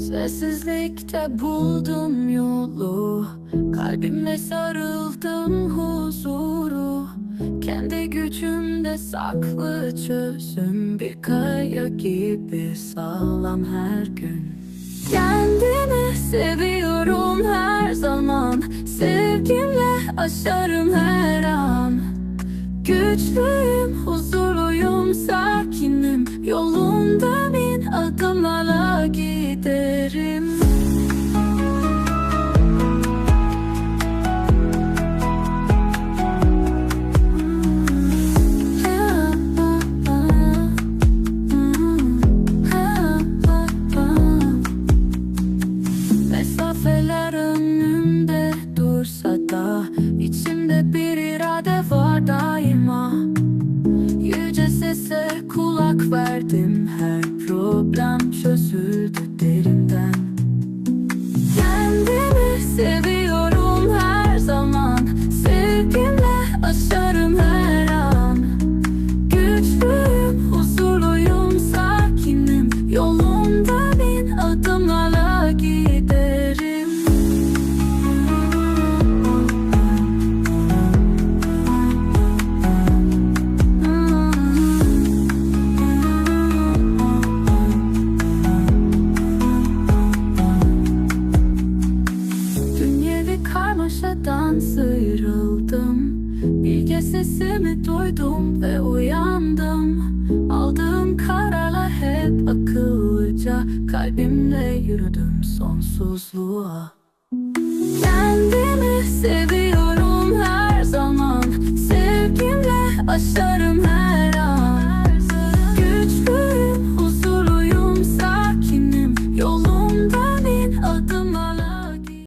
Sessizlikte buldum yolu. Kalbimle sarıldım huzuru. Kendi gücümde saklı çözüm. Bir kaya gibi sağlam her gün. Kendimi seviyorum her zaman. Sevgimle aşarım her an. Güçlüyüm, huzurluyum, sakinim. Yolunda bin adımlarla giderim kulak verdim Her problem çözüldü derinden karmaşadan sıyrıldım. Bilge sesimi duydum ve uyandım. Aldığım kararlar hep akıllıca. Kalbimle yürüdüm sonsuzluğa. Kendimi seviyorum